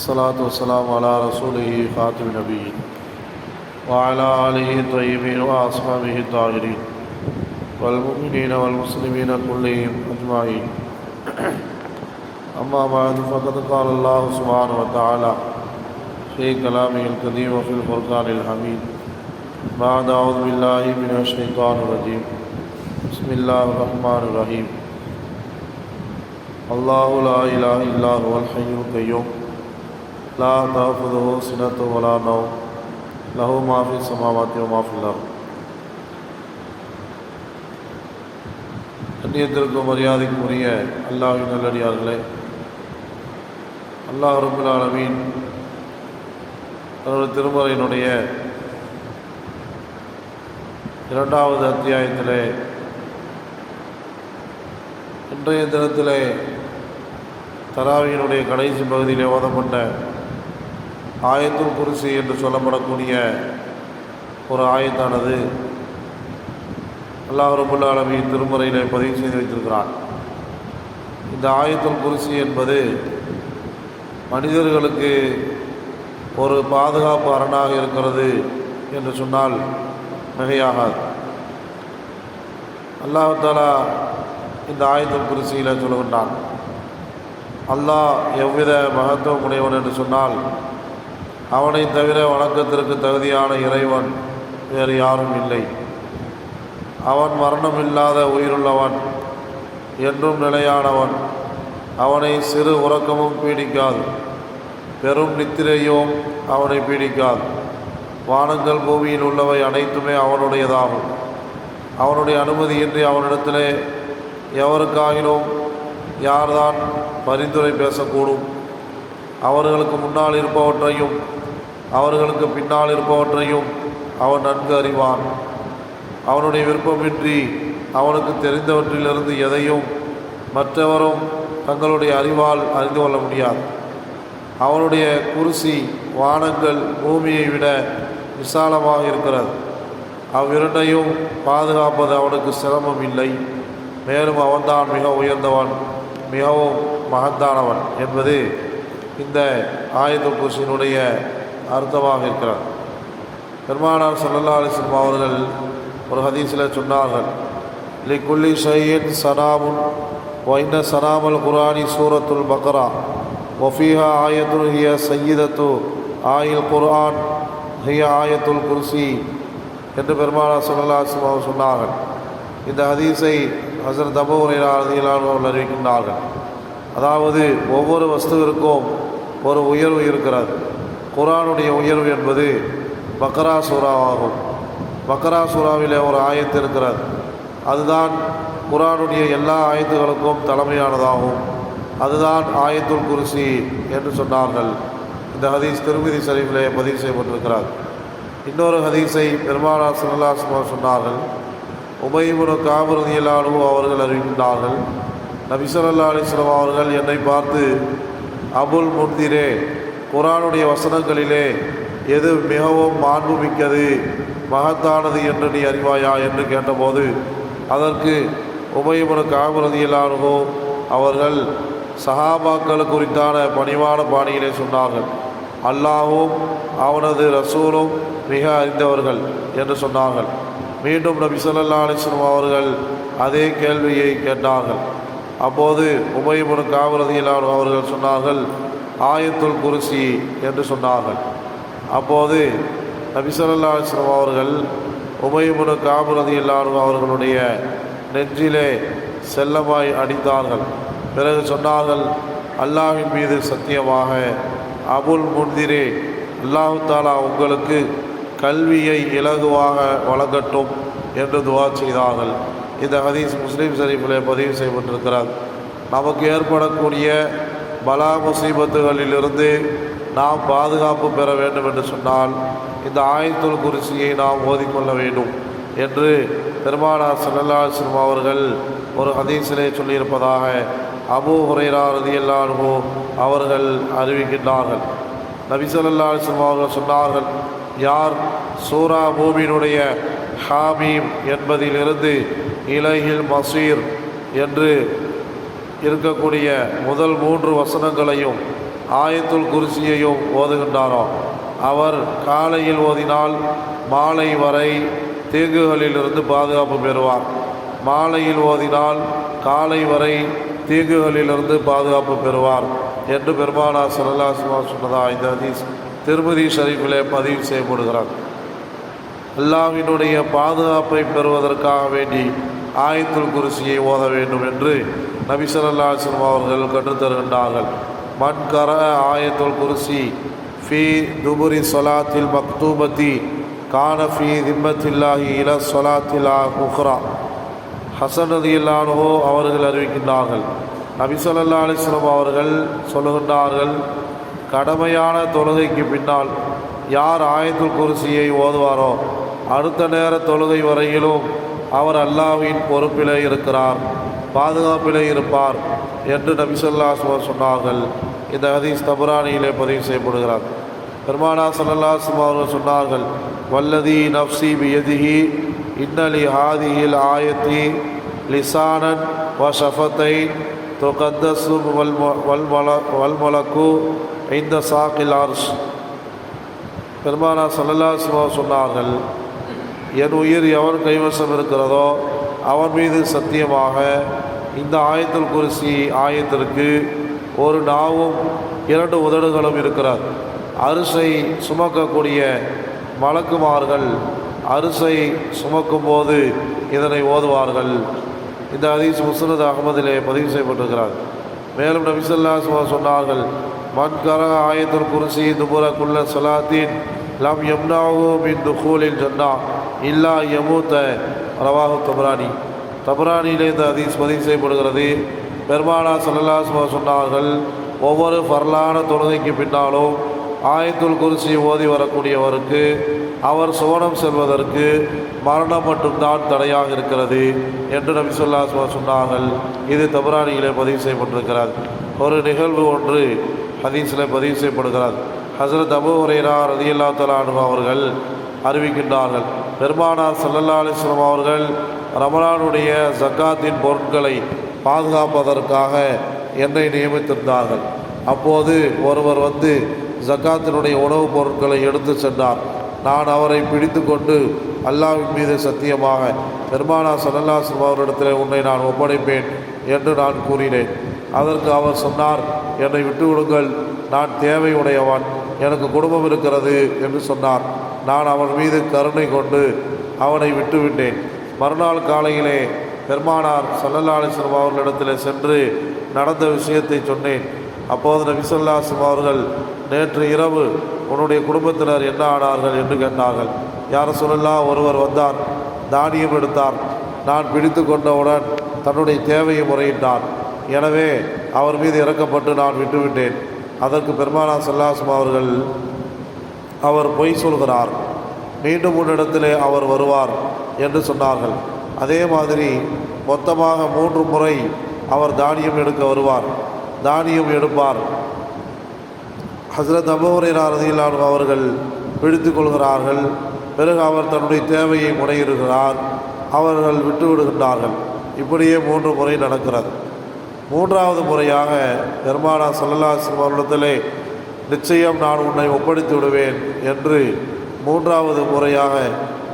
الصلاة والسلام على رسوله خاتم النبيين وعلى آله الطيبين وأصحابه الطاهرين والمؤمنين والمسلمين كلهم أجمعين. أما بعد، فقد قال الله سبحانه وتعالى في كلامه القديم وفي الفرقان الحميد بعد أعوذ بالله من الشيطان الرجيم. بسم الله الرحمن الرحيم. الله لا إله إلا هو الحي القيوم. لا تأخذه سنة ولا نوم له ما في السماوات وما في الأرض கண்ணியத்திற்கும் மரியாதைக்கும் உரிய அல்லாஹின் நல்லடியார்களே அல்லாஹ் ரபுல் ஆலமீன் தனது திருமறையினுடைய இரண்டாவது அத்தியாயத்திலே இன்றைய தினத்திலே தராவியினுடைய கடைசி பகுதியிலே ஓதப்பட்ட ஆயத்துல் குருசி என்று சொல்லப்படக்கூடிய ஒரு ஆயத்தானது. அல்லாஹ் ரபுல் ஆலமின் திருமுறையில் பதிவு செய்து வைத்திருக்கிறான். இந்த ஆயத்துல் குருசி என்பது மனிதர்களுக்கு ஒரு பாதுகாப்பு அரணாக இருக்கிறது என்று சொன்னால் மிகையாகாது. அல்லாஹாலா இந்த ஆயத்துல் குருசியில் சொல்லுகின்றான். அல்லாஹ் எவ்வித மகத்துவம் உடையவன் என்று சொன்னால் அவனை தவிர வணக்கத்திற்கு தகுதியான இறைவன் வேறு யாரும் இல்லை. அவன் மரணமில்லாத உயிருள்ளவன் என்றும் நிலையானவன். அவனை சிறு உறக்கமும் பீடிக்காது. பெரும் நித்திரையும் அவனை பீடிக்காது. வானங்கள் பூமியில் உள்ளவை அனைத்துமே அவனுடையதாகும். அவனுடைய அனுமதியின்றி அவனிடத்திலே எவருக்காகிலும் யார்தான் பரிந்துரை பேசக்கூடும். அவர்களுக்கு முன்னால் இருப்பவற்றையும் அவர்களுக்கு பின்னால் இருப்பவற்றையும் அவன் நன்கு அறிவான். அவனுடைய விருப்பமின்றி அவனுக்கு தெரிந்தவற்றிலிருந்து எதையும் மற்றவரும் தங்களுடைய அறிவால் அறிந்து கொள்ள முடியாது. அவனுடைய குருசி வானங்கள் பூமியை விட விசாலமாக இருக்கிறது. அவ்விரண்டையும் பாதுகாப்பது அவனுக்கு சிரமம் இல்லை. மேலும் அவன்தான் மிக உயர்ந்தவன் மிகவும் மகத்தானவன் என்பது இந்த ஆயுத குருசியினுடைய அர்த்தமாக இருக்கிறார். பெருமானார் சல்லல்லா அலிஸ்லம் அவர்கள் ஒரு ஹதீஸில் சொன்னார்கள் லி குல்லி ஷையின் சனாமுன் வைன சனாமல் குரானி சூரத்துல் பக்ரா ஒஃபீஹா ஆயத்துல் ஹிய சையீதத்து ஆயில் குர்ஆன் ஹிய ஆயத்துல் குர்சி என்று பெருமானார் சல்லல்லா அலிஸ்லம் அவர் சொன்னார்கள். இந்த ஹதீஸை ஹசரத் அபு அவர்கள் அறிவிக்கின்றார்கள். அதாவது ஒவ்வொரு வஸ்துவிற்கும் ஒரு உயர்வு இருக்கிறது. குரானுடைய உயர்வு என்பது பக்ரா சூறாவாகும். பக்ரா சூறாவிலே ஒரு ஆயத்து இருக்கிறது. அதுதான் குரானுடைய எல்லா ஆயத்துகளுக்கும் தலைமையானதாகும். அதுதான் ஆயத்துல் குருசி என்று சொன்னார்கள். இந்த ஹதீஸ் திருமதி சரிவிலே பதிவு செய்யப்பட்டிருக்கிறார். இன்னொரு ஹதீஸை பெருமானா சல்லாஸ்மா சொன்னார்கள். உபயமுன காபரதியலானு அவர்கள் அறிவிக்கின்றார்கள் நபிசல்லா அலிஸ்லாம் அவர்கள் என்னை பார்த்து அபுல் முந்திரே குரானுடைய வசனங்களிலே எது மிகவும் மாண்புமிக்கது மகத்தானது என்று நீ அறிவாயா என்று கேட்டபோது அதற்கு உபயமுன காபரதியலானோ அவர்கள் சஹாபாக்கள் குறித்தான பணிவான பாணியிலே சொன்னார்கள். அல்லாவும் அவனது ரசூலும் மிக அறிந்தவர்கள் என்று சொன்னார்கள். மீண்டும் நபி சொல்லல்லா அலிஸ்லம் அவர்கள் அதே கேள்வியை கேட்டார்கள். அப்போது உபயமுனு காவலதியிலான அவர்கள் சொன்னார்கள் ஆயத்துல் குருசி என்று சொன்னார்கள். அப்போது நபி சொல்லல்லா அவர்கள் உபயமுனு காபுரதி இல்லாமல் அவர்களுடைய நெஞ்சிலே செல்லமாய் அடித்தார்கள் பிறகு சொன்னார்கள் அல்லாஹின் மீது சத்தியமாக அபுல் முன்திரே அல்லாஹு தாலா உங்களுக்கு கல்வியை இலகுவாக வழங்கட்டும் என்று துவா செய்தார்கள். இந்த ஹதீஸ் முஸ்லீம் ஷரீஃபில் பதிவு செய்யப்பட்டிருக்கிறார் நமக்கு ஏற்படக்கூடிய பலா முசீபத்துகளிலிருந்து நாம் பாதுகாப்பு பெற வேண்டும் என்று சொன்னால் இந்த ஆயத்துள் குறிச்சியை நாம் ஓதிக்கொள்ள வேண்டும் என்று பெருமானார் சல்லல்லாஸ்லம் அவர்கள் ஒரு ஹதீஸிலே சொல்லியிருப்பதாக அபு ஹுரைரா ரதியல்லானு அவர்கள் அறிவிக்கின்றார்கள். நபிசல்லா சொல்லல்லா அலிஸ்லம் அவர்கள் சொன்னார்கள் யார் சூரா பூமியினுடைய ஹாமீம் என்பதிலிருந்து இலகில் மசீர் என்று இருக்கக்கூடிய முதல் மூன்று வசனங்களையும் ஆயத்துல் குருசியையும் ஓதுகின்றாரோ. அவர் காலையில் ஓதினால் மாலை வரை தீங்குகளிலிருந்து பாதுகாப்பு பெறுவார். மாலையில் ஓதினால் காலை வரை தீங்குகளிலிருந்து பாதுகாப்பு பெறுவார் என்று பெருமானா சல்லாஸ்மா சொன்னதா இந்த ஹதீஸ். திருமதி ஷரீஃபிலே பதிவு செய்யப்படுகிறார். அல்லாவினுடைய பாதுகாப்பை பெறுவதற்காக வேண்டி ஆயத்துல் குருசியை ஓத வேண்டும் என்று நபி ஸல்லல்லாஹு அவர்கள் கற்றுத்தருகின்றார்கள். மண்கர ஆயத்துல் குருசி ஃபி துபுரி சொலாத்தில் மக்தூபத்தி கான ஃபி திம்மத்தில்லாஹி இல சொலாத்திலா உஹ்ரா. ஹசன் ரதியில்லானோ அவர்கள் அறிவிக்கின்றார்கள். நபிசல்லா அலிஸ்லம் அவர்கள் சொல்லுகின்றார்கள் கடமையான தொழுகைக்கு பின்னால் யார் ஆயத்துல் குருசியை ஓதுவாரோ அடுத்த நேர தொழுகை வரையிலும் அவர் அல்லாஹ்வின் பொறுப்பிலே இருக்கிறார் பாதுகாப்பிலே இருப்பார் என்று நபிசல்லா சுவர் சொன்னார்கள். இந்த ஹதீஸ் தபுரானியிலே பதிவு செய்யப்படுகிறார் பெருமானா சல்லல்லா அலைஹி அவர்கள் சொன்னார்கள் வல்லதி நப்சி பியதிஹி இன்னலி ஹாதியில் ஆயத்தி லிசானன் வ ஷஃபத்தை துகத்தசு வல் வல்மல வல்மலக்கு இந்த சாக்கில் ஆர்ஷ் பெருமானா சல்லல்லாஸ்மா சொன்னார்கள் என் உயிர் எவர் கைவசம் இருக்கிறதோ அவர் மீது சத்தியமாக இந்த ஆயத்தில் குறிசி ஆயத்திற்கு ஒரு நாவும் இரண்டு உதடுகளும் இருக்கிறார். அரிசை சுமக்கக்கூடிய மலக்குமார்கள் அரிசை சுமக்கும்போது இதனை ஓதுவார்கள். இந்த ஹதீஸ் முஸ்னத் அகமதிலே பதிவு செய்யப்பட்டிருக்கிறார். மேலும் நபிசல்லா சொன்னார்கள் மன்கர ஆயத்துல் குருசி துபுர குல்ல சலாத்தின் லம் யம்னாஹு மின் துகூலில் ஜன்னா. இல்லா யமூத்த ரவாஹு தபரானி. தபரானியிலே இந்த அதீஸ் பதிவு செய்யப்படுகிறது. பெருமானா சல்லல்லா சொன்னார்கள் ஒவ்வொரு பரலான தொழுகைக்கு பின்னாலும் ஆயத்துல் குறிச்சி ஓதி வரக்கூடியவருக்கு அவர் சுவனம் செல்வதற்கு மரணம் மட்டும்தான் தடையாக இருக்கிறது என்று நபி சொல்லா சொன்னார்கள். இது தபரானியிலே பதிவு செய்யப்பட்டிருக்கிறது ஒரு நிகழ்வு ஒன்று ஹதீஸில் பதிவு செய்யப்படுகிறது ஹசரத் அபு ரதி ரதியல்லா தலானு அவர்கள் அறிவிக்கின்றார்கள். பெருமானார் சல்லல்லா அலிஸ்லாம் அவர்கள் ரமலானுடைய ஜக்காத்தின் பொருட்களை பாதுகாப்பதற்காக என்னை நியமித்திருந்தார்கள். அப்போது ஒருவர் வந்து ஜக்காத்தினுடைய உணவுப் பொருட்களை எடுத்து சென்றார். நான் அவரை பிடித்து கொண்டு அல்லாவின் மீது சத்தியமாக பெருமானா சல்லல்லாஸ்லம் அவரிடத்தில் உன்னை நான் ஒப்படைப்பேன் என்று நான் கூறினேன். அதற்கு அவர் சொன்னார் என்னை விட்டு விடுங்கள் நான் தேவை உடையவன் எனக்கு குடும்பம் இருக்கிறது என்று சொன்னார். நான் அவன் மீது கருணை கொண்டு அவனை விட்டுவிட்டேன். மறுநாள் காலையிலே பெருமானார் சல்லல்லா அவர்களிடத்தில் சென்று நடந்த விஷயத்தை சொன்னேன். அப்போது நபிசல்லாஸ்லம் அவர்கள் நேற்று இரவு உன்னுடைய குடும்பத்தினர் என்ன ஆனார்கள்? என்று கேட்டார்கள். யார் சொல்லலாம் ஒருவர் வந்தார் தானியம் எடுத்தார். நான் பிடித்து கொண்டவுடன் தன்னுடைய தேவையை முறையிட்டார் எனவே அவர் மீது இறக்கப்பட்டு நான் விட்டுவிட்டேன். அதற்கு பெருமானா சல்லாசுமா அவர்கள் அவர் பொய் சொல்கிறார். மீண்டும் உன்னிடத்திலே அவர் வருவார் என்று சொன்னார்கள். அதே மாதிரி மொத்தமாக மூன்று முறை அவர் தானியம் எடுக்க வருவார். தானியம் எடுப்பார். ஹசரத் அபுஹுரைரா ரதியிலான அவர்கள் பிடித்து கொள்கிறார்கள். பிறகு அவர் தன்னுடைய தேவையை முறையிடுகிறார். அவர்கள் விட்டு விடுகின்றார்கள் இப்படியே மூன்று முறை நடக்கிறது. மூன்றாவது முறையாக பெருமானா சல்லல்லாஸ்லம் அவர்களிடத்திலே நிச்சயம் நான் உன்னை ஒப்படைத்து விடுவேன் என்று மூன்றாவது முறையாக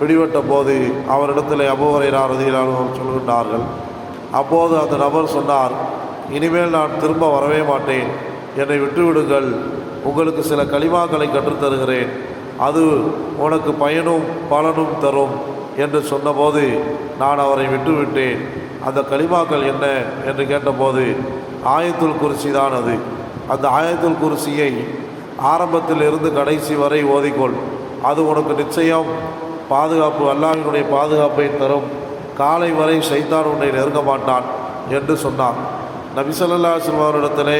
பிடிபட்ட போது அவரிடத்தில் அபுவரைரா ரதியிலான சொல்கின்றார்கள். அப்போது அந்த நபர் சொன்னார் இனிமேல் நான் திரும்ப வரவே மாட்டேன். என்னை விட்டுவிடுங்கள். உங்களுக்கு சில களிமாக்களை கற்றுத்தருகிறேன். அது உனக்கு பயனும் பலனும் தரும். என்று சொன்னபோது நான் அவரை விட்டுவிட்டேன். அந்த களிமாக்கள் என்ன என்று கேட்டபோது ஆயத்துல் குறிச்சி தான் அது அந்த ஆயத்துல் குறிசியை ஆரம்பத்தில் இருந்து கடைசி வரை ஓதிக்கொள். அது உனக்கு நிச்சயம். பாதுகாப்பு அல்லாஹினுடைய பாதுகாப்பை தரும். காலை வரை சைத்தான் உன்னை நெருங்க மாட்டான் என்று சொன்னான். நபிசல்லா அவரிடத்திலே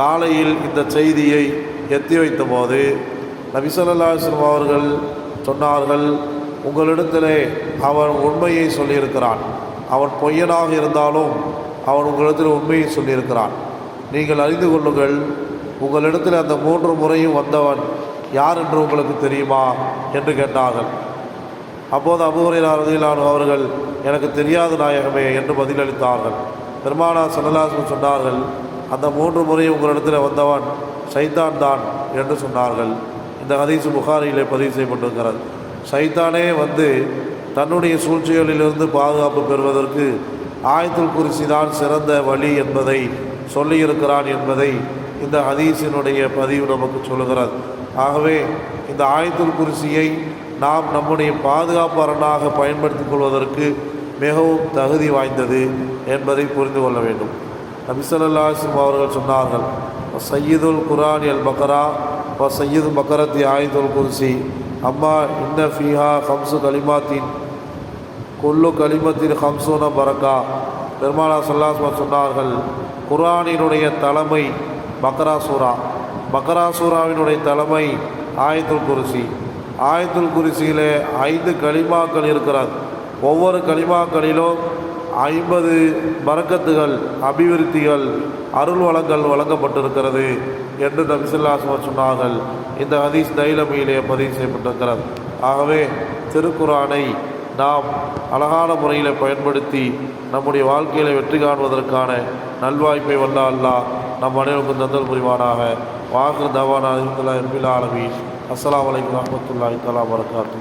காலையில் இந்த செய்தியை எத்தி வைத்த போது நபிசல்லா அவர்கள் சொன்னார்கள் உங்களிடத்திலே அவன் உண்மையை சொல்லியிருக்கிறான் அவன் பொய்யனாக இருந்தாலும் அவன் உங்களிடத்தில் உண்மையை சொல்லியிருக்கிறான். நீங்கள் அறிந்து கொள்ளுங்கள் உங்களிடத்தில் அந்த மூன்று முறையும் வந்தவன் யார் என்று உங்களுக்கு தெரியுமா என்று கேட்டார்கள். அப்போது அபுஹுரைரா அவர்கள் எனக்கு தெரியாத நாயகமே என்று பதிலளித்தார்கள். பெருமானா சல்லல்லாஹு சொன்னார்கள் அந்த மூன்று முறை உங்களிடத்தில் வந்தவன் சைத்தான் தான் என்று சொன்னார்கள். இந்த ஹதீஸ் புகாரியிலே பதிவு செய்யப்பட்டிருக்கிறது. சைத்தானே வந்து தன்னுடைய சூழ்ச்சிகளிலிருந்து பாதுகாப்பு பெறுவதற்கு ஆயத்துல் குறிசி தான் சிறந்த வழி என்பதை சொல்லியிருக்கிறான் என்பதை இந்த ஹதீஸினுடைய பதிவு நமக்கு சொல்லுகிறது. ஆகவே இந்த ஆயத்துல் குறிசியை நாம் நம்முடைய பாதுகாப்பு அரணாக பயன்படுத்திக் கொள்வதற்கு மிகவும் தகுதி வாய்ந்தது என்பதை புரிந்து கொள்ள வேண்டும். நபிசல்லாசிம் அவர்கள் சொன்னார்கள் சையீதுல் குரான் எல் பக்கரா வ சையீது பக்கரத்தி ஆயுதுல் குர்சி. அம்மா இன்ன ஃபீஹா ஹம்சு கலிமாத்தின் குல்லு கலிமத்தின் ஹம்சூன பரக்கா. பெருமாளா சொல்லாஸ்மா சொன்னார்கள் குரானினுடைய தலைமை பக்ரா சூரா. பக்ரா சூராவினுடைய தலைமை ஆயத்துல் குருசி. ஆயத்துல் குருசியிலே ஐந்து களிமாக்கள் இருக்கிறது ஒவ்வொரு களிமாக்களிலும் ஐம்பது பறக்கத்துகள் அபிவிருத்திகள் அருள் வளங்கள் வழங்கப்பட்டிருக்கிறது என்று நபிசுல்லாஸ்மா சொன்னார்கள். இந்த ஹதீஸ் தைலமியிலே பதிவு செய்யப்பட்டிருக்கிறது. ஆகவே திருக்குரானை நாம் அழகான முறையில் பயன்படுத்தி நம்முடைய வாழ்க்கையில் வெற்றி காணுவதற்கான நல்வாய்ப்பை வல்ல அல்லாஹ் நம் அனைவருக்கும் தந்தல் புரிவானாக. வாக்கு தவானா இருந்தலா அலவி அஸ்லாம் வலைக்கம் வரமத்துல்லாஹி தலா வரகாத்து